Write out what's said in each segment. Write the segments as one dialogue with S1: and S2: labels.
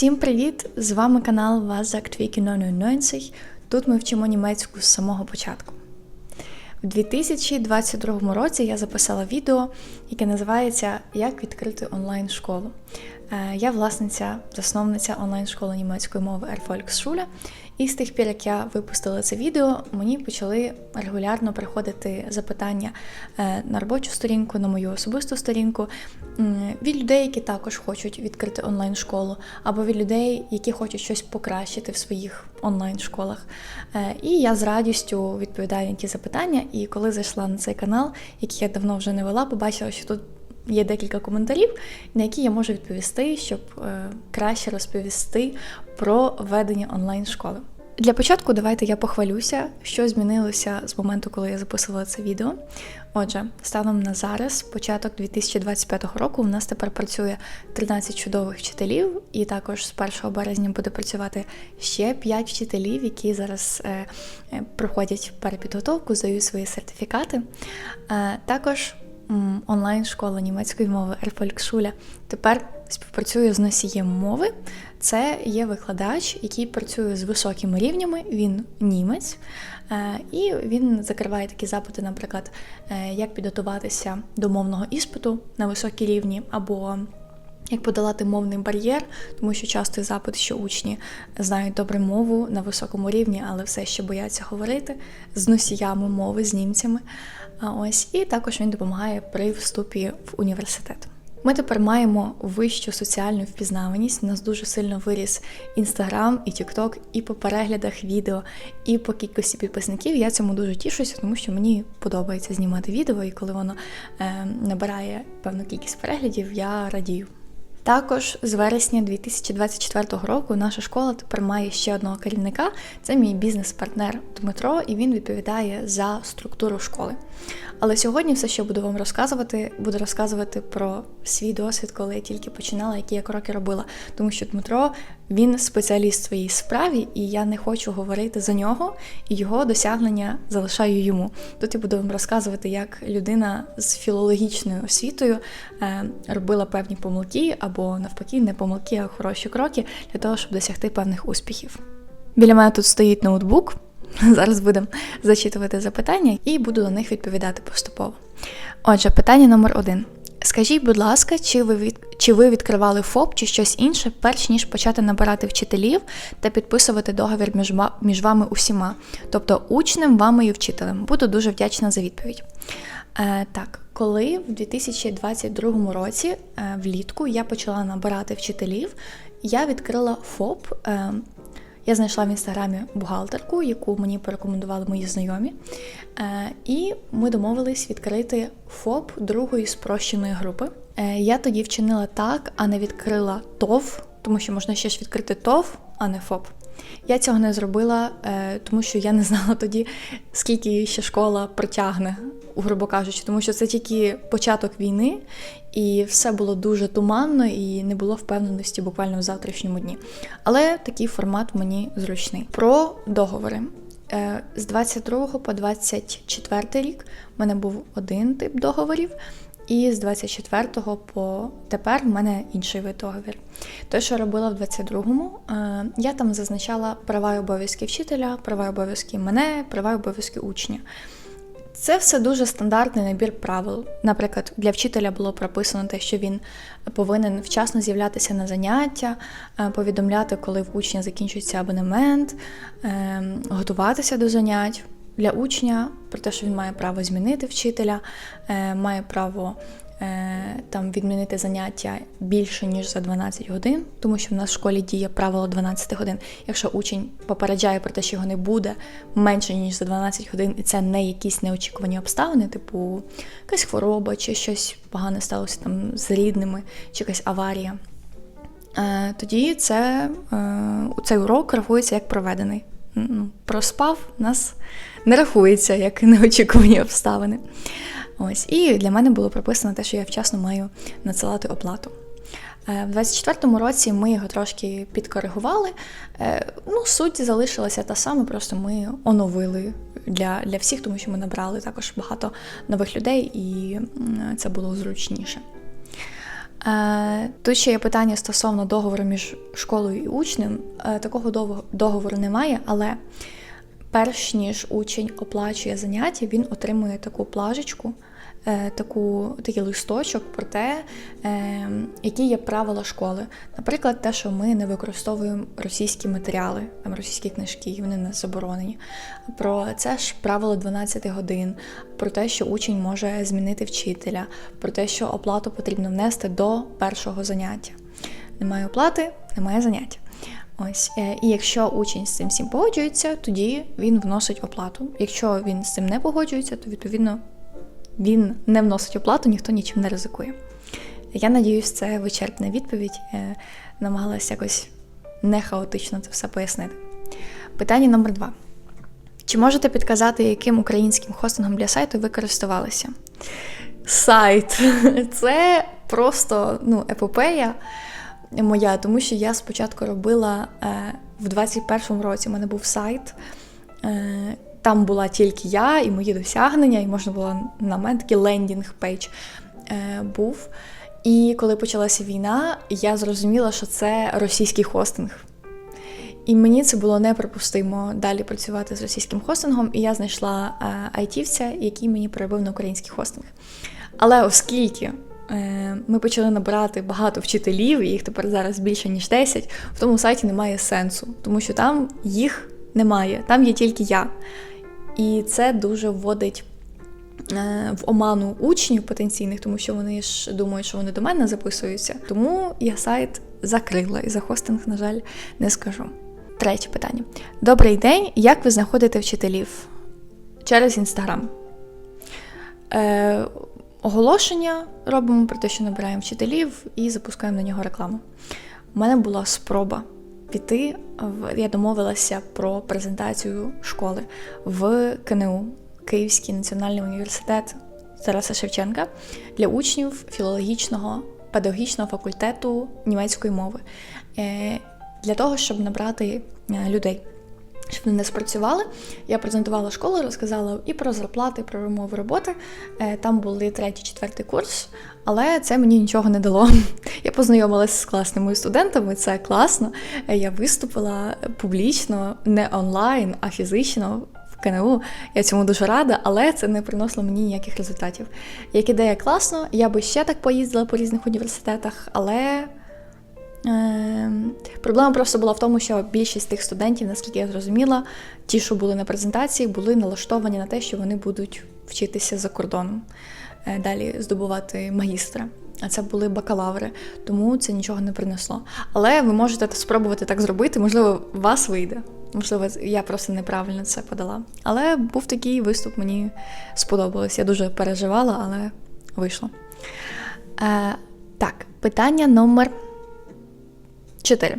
S1: Всім привіт! З вами канал Вазак 090. Тут ми вчимо німецьку з самого початку. У 2022 році я записала відео, яке називається Як відкрити онлайн-школу. Е, Я власниця, засновниця онлайн-школи німецької мови Erfolgsschule. І з тих пір, як я випустила це відео, мені почали регулярно приходити запитання е, на робочу сторінку, на мою особисту сторінку від людей, які також хочуть відкрити онлайн-школу, або від людей, які хочуть щось покращити в своїх онлайн-школах. Е, І я з радістю відповідаю на ті запитання. І коли зайшла на цей канал, який я давно вже не вела, побачила, що тут є декілька коментарів, на які я можу відповісти, щоб е, краще розповісти про ведення онлайн-школи. Для початку давайте я похвалюся, що змінилося з моменту, коли я записувала це відео. Отже, станом на зараз, початок 2025 року, у нас тепер працює 13 чудових вчителів, і також з 1 березня буде працювати ще 5 вчителів, які зараз е, е, проходять перепідготовку, здають свої сертифікати. Е, також онлайн-школа німецької мови Erfolgsschule тепер співпрацює з носієм мови. Це є викладач, який працює з високими рівнями, він німець, е, і він закриває такі запити, наприклад, е, як підготуватися до мовного іспиту на високій рівні, або як подолати мовний бар'єр, тому що часто запит, що учні знають добре мову на високому рівні, але все ще бояться говорити з носіями мови, з німцями. Ось і також він допомагає при вступі в університет. Ми тепер маємо вищу соціальну впізнаваність. У нас дуже сильно виріс інстаграм і Тікток, і по переглядах відео, і по кількості підписників. Я цьому дуже тішуся, тому що мені подобається знімати відео, і коли воно е, набирає певну кількість переглядів, я радію. Також з вересня 2024 року наша школа тепер має ще одного керівника. Це мій бізнес-партнер Дмитро, і він відповідає за структуру школи. Але сьогодні все, що буду вам розказувати, буду розказувати про свій досвід, коли я тільки починала, які я кроки робила. Тому що Дмитро він спеціаліст своїй справі, і я не хочу говорити за нього, і його досягнення залишаю йому. Тут я буду вам розказувати, як людина з філологічною освітою е, робила певні помилки, або навпаки, не помилки, а хороші кроки для того, щоб досягти певних успіхів. Біля мене тут стоїть ноутбук. Зараз будемо зачитувати запитання і буду на них відповідати поступово. Отже, питання номер один. Скажіть, будь ласка, чи ви від... чи ви відкривали ФОП чи щось інше, перш ніж почати набирати вчителів та підписувати договір між, між вами усіма, тобто учнем, вами і вчителем? Буду дуже вдячна за відповідь. Е, так, коли в 2022 році е, влітку я почала набирати вчителів, я відкрила ФОП. Е, я знайшла в інстаграмі бухгалтерку, яку мені порекомендували мої знайомі. Е, і ми домовились відкрити ФОП другої спрощеної групи. Е, я тоді вчинила так, а не відкрила ТОВ, тому що можна ще ж відкрити ТОВ, а не ФОП. Я цього не зробила, е, тому що я не знала тоді, скільки ще школа протягне, грубо кажучи, тому що це тільки початок війни, і все було дуже туманно і не було впевненості буквально в завтрашньому дні. Але такий формат мені зручний. Про договори. Е, З 22 по 24 рік в мене був один тип договорів, і з 24 по тепер в мене інший вид договір. Те, що робила в 22-му, е, я там зазначала права і обов'язки вчителя, права і обов'язки мене, права і обов'язки учня. Це все дуже стандартний набір правил. Наприклад, для вчителя було прописано те, що він повинен вчасно з'являтися на заняття, е, повідомляти, коли в учня закінчується абонемент, е, готуватися до занять. Для учня про те, що він має право змінити вчителя, е, має право е, там відмінити заняття більше ніж за 12 годин, тому що в нас в школі діє правило 12 годин. Якщо учень попереджає про те, що його не буде менше ніж за 12 годин, і це не якісь неочікувані обставини, типу якась хвороба чи щось погане сталося там з рідними, чи якась аварія. Е, Тоді це, цей урок рахується як проведений. Ну, Проспав нас не рахується як неочікувані обставини. Ось, і для мене було прописано те, що я вчасно маю надсилати оплату. Е, В 24-му році ми його трошки підкоригували. Е, Ну, суть залишилася та сама, просто ми оновили для, для всіх, тому що ми набрали також багато нових людей, і це було зручніше. Е, Тут ще є питання стосовно договору між школою і учнем. Е, Такого договору немає, але перш ніж учень оплачує заняття, він отримує таку плажечку, таку, такий листочок про те, е, які є правила школи. Наприклад, те, що ми не використовуємо російські матеріали, там російські книжки, вони нас заборонені. Про це ж правило 12 годин, про те, що учень може змінити вчителя, про те, що оплату потрібно внести до першого заняття. Немає оплати, немає заняття. Ось, е, і якщо учень з цим всім погоджується, тоді він вносить оплату. Якщо він з цим не погоджується, то відповідно він не вносить оплату, ніхто нічим не ризикує. Я надіюсь, це вичерпна відповідь. Е, Намагалася якось не хаотично це все пояснити. Питання номер два. Чи можете підказати, яким українським хостингом для сайту ви користувалися? Сайт. Це просто ну, епопея моя, тому що я спочатку робила е, в 21-му році. У мене був сайт. Е, там була тільки я і мої досягнення, і можна було на мене такий лендінг пейдж е, був. І коли почалася війна, я зрозуміла, що це російський хостинг. І мені це було неприпустимо далі працювати з російським хостингом, і я знайшла е, айтівця, який мені перебив на український хостинг. Але оскільки е, ми почали набирати багато вчителів, і їх тепер зараз більше ніж 10, в тому сайті немає сенсу, тому що там їх немає, там є тільки я. І це дуже вводить е, в оману учнів потенційних, тому що вони ж думають, що вони до мене записуються. Тому я сайт закрила і за хостинг, на жаль, не скажу. Третє питання. Добрий день. Як ви знаходите вчителів? Через інстаграм. Е, оголошення робимо про те, що набираємо вчителів і запускаємо на нього рекламу. У мене була спроба піти. Я домовилася про презентацію школи в КНУ, Київський національний університет Тараса Шевченка для учнів філологічного педагогічного факультету німецької мови. Е, для того, щоб набрати е, людей. Щоб вони не спрацювали, я презентувала школу, розказала і про зарплати, і про умови роботи. Е, Там були третій, четвертий курс, але це мені нічого не дало. Я познайомилася з класними студентами, це класно. Е, Я виступила публічно, не онлайн, а фізично КНУ. Я цьому дуже рада, але це не приносило мені ніяких результатів. Як ідея класно, я би ще так поїздила по різних університетах, але. Е, Проблема просто була в тому, що більшість тих студентів, наскільки я зрозуміла, ті, що були на презентації, були налаштовані на те, що вони будуть вчитися за кордоном, е, далі здобувати магістра. А це були бакалаври, тому це нічого не принесло. Але ви можете спробувати так зробити, можливо, вас вийде. Можливо, я просто неправильно це подала. Але був такий виступ, мені сподобалось. Я дуже переживала, але вийшло. Е, Так, питання номер 4.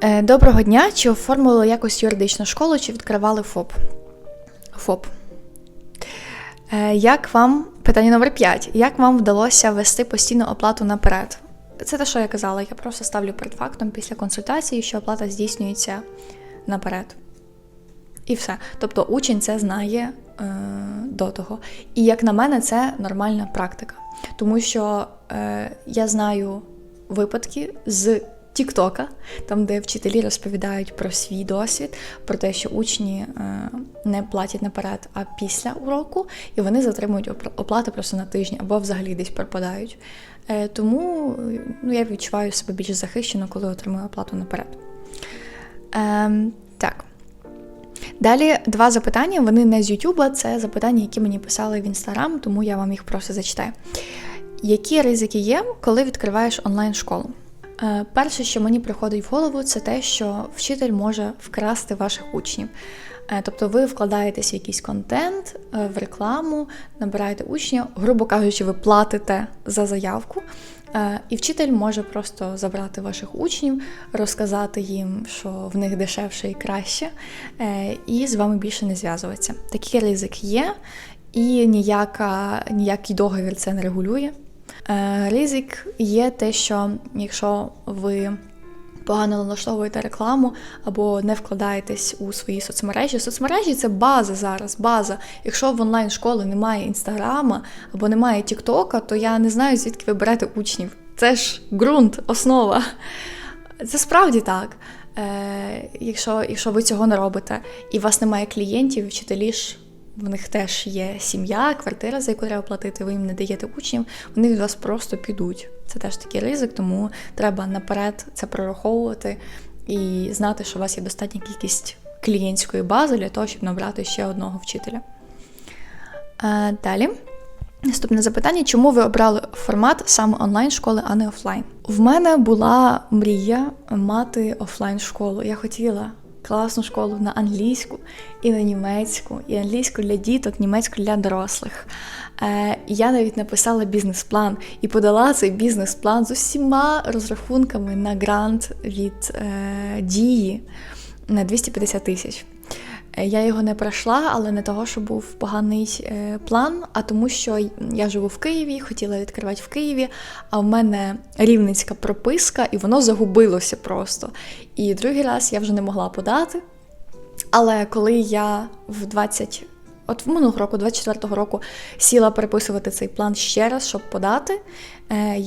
S1: Е, Доброго дня. Чи оформили якось юридичну школу, чи відкривали ФОП? ФОП. Е, Як вам питання номер 5. Як вам вдалося ввести постійну оплату наперед? Це те, що я казала. Я просто ставлю перед фактом після консультації, що оплата здійснюється наперед. І все. Тобто учень це знає е, до того. І як на мене, це нормальна практика. Тому що е, я знаю випадки з Тіктока, там, де вчителі розповідають про свій досвід, про те, що учні е, не платять наперед, а після уроку, і вони затримують опла- оплати просто на тижні або взагалі десь пропадають. Е, тому ну, я відчуваю себе більш захищено, коли отримую оплату наперед. Е, так. Далі два запитання. Вони не з Ютуба, це запитання, які мені писали в інстаграм, тому я вам їх просто зачитаю. Які ризики є, коли відкриваєш онлайн-школу? Е, Перше, що мені приходить в голову, це те, що вчитель може вкрасти ваших учнів. Е, Тобто ви вкладаєтесь в якийсь контент, е, в рекламу, набираєте учнів, грубо кажучи, ви платите за заявку, і вчитель може просто забрати ваших учнів, розказати їм, що в них дешевше і краще, і з вами більше не зв'язуватися. Такий ризик є, і ніяка, ніякий договір це не регулює. Е, Ризик є те, що якщо ви погано налаштовуєте рекламу або не вкладаєтесь у свої соцмережі. Соцмережі це база зараз, база. Якщо в онлайн школи немає інстаграма або немає Тіктока, то я не знаю, звідки ви берете учнів. Це ж ґрунт, основа. Це справді так. Е, Якщо, якщо ви цього не робите, і у вас немає клієнтів, вчителі ж в них теж є сім'я, квартира, за яку треба платити, ви їм не даєте учнів, вони від вас просто підуть. Це теж такий ризик, тому треба наперед це прораховувати і знати, що у вас є достатня кількість клієнтської бази для того, щоб набрати ще одного вчителя. Е, Далі. Наступне запитання: чому ви обрали формат саме онлайн школи, а не офлайн? В мене була мрія мати офлайн школу. Я хотіла класну школу на англійську і на німецьку, і англійську для діток, німецьку для дорослих. Е, я навіть написала бізнес-план і подала цей бізнес-план з усіма розрахунками на грант від е, дії на 250 тисяч. Е, Я його не пройшла, але не того, що був поганий е, план, а тому, що я живу в Києві, хотіла відкривати в Києві, а в мене рівненська прописка, і воно загубилося просто. І другий раз я вже не могла подати. Але коли я в 20, от в минулого року, 24-го року, сіла переписувати цей план ще раз, щоб подати е,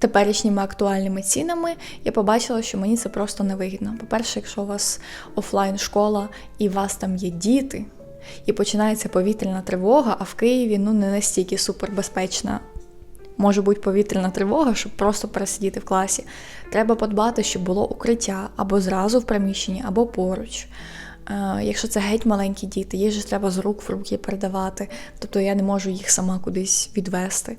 S1: теперішніми актуальними цінами, я побачила, що мені це просто невигідно. По-перше, якщо у вас офлайн школа і у вас там є діти, і починається повітряна тривога, а в Києві ну не настільки супербезпечна може бути повітряна тривога, щоб просто пересидіти в класі. Треба подбати, щоб було укриття або зразу в приміщенні, або поруч. Е, Якщо це геть маленькі діти, їх же треба з рук в руки передавати, тобто я не можу їх сама кудись відвести.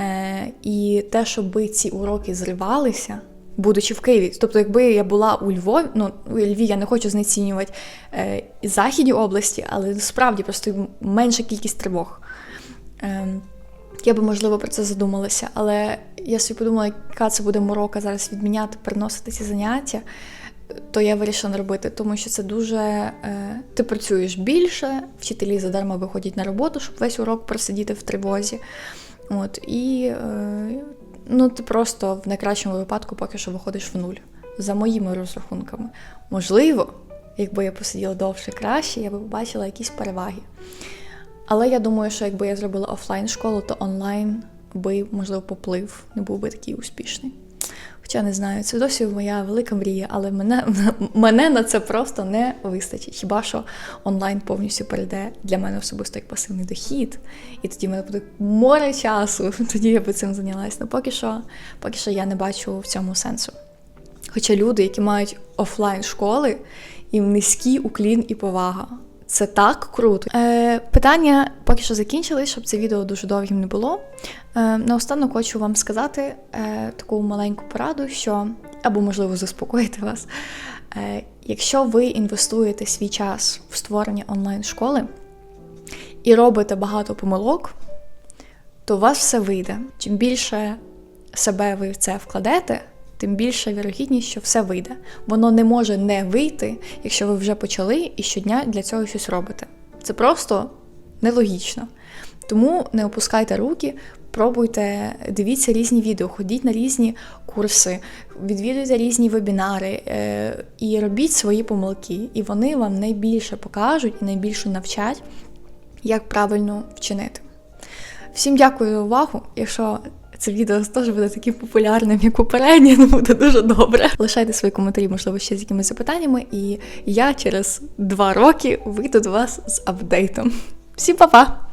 S1: Е, І те, щоб ці уроки зривалися, будучи в Києві. Тобто, якби я була у Львові, ну у Львові я не хочу знецінювати е, західні області, але справді просто менша кількість тривог. Е, я би, можливо, про це задумалася, але я собі подумала, яка це буде морока зараз відміняти, переносити ці заняття, то я вирішила не робити, тому що це дуже. Е, ти працюєш більше, вчителі задарма виходять на роботу, щоб весь урок просидіти в тривозі. От, і е, ну, ти просто в найкращому випадку поки що виходиш в нуль. За моїми розрахунками. Можливо, якби я посиділа довше краще, я би побачила якісь переваги. Але я думаю, що якби я зробила офлайн школу, то онлайн би, можливо, поплив, не був би такий успішний. Хоча не знаю, це досі моя велика мрія, але мене, мене на це просто не вистачить. Хіба що онлайн повністю перейде для мене особисто як пасивний дохід, і тоді в мене буде море часу, тоді я би цим зайнялась. Ну поки що, поки що я не бачу в цьому сенсу. Хоча люди, які мають офлайн школи, їм низький уклін і повага. Це так круто. Е, питання поки що закінчились, щоб це відео дуже довгим не було. Е, наостанок хочу вам сказати е, таку маленьку пораду, що або можливо заспокоїти вас. Е, якщо ви інвестуєте свій час в створення онлайн-школи і робите багато помилок, то у вас все вийде. Чим більше себе ви в це вкладете, тим більша вірогідність, що все вийде. Воно не може не вийти, якщо ви вже почали і щодня для цього щось робите. Це просто нелогічно. Тому не опускайте руки, пробуйте, дивіться різні відео, ходіть на різні курси, відвідуйте різні вебінари е, і робіть свої помилки. І вони вам найбільше покажуть і найбільше навчать, як правильно вчинити. Всім дякую за увагу. Якщо це відео теж буде таким популярним, як попереднє, ну буде дуже добре. Лишайте свої коментарі, можливо, ще з якимись запитаннями, і я через два роки вийду до вас з апдейтом. Всім па-па!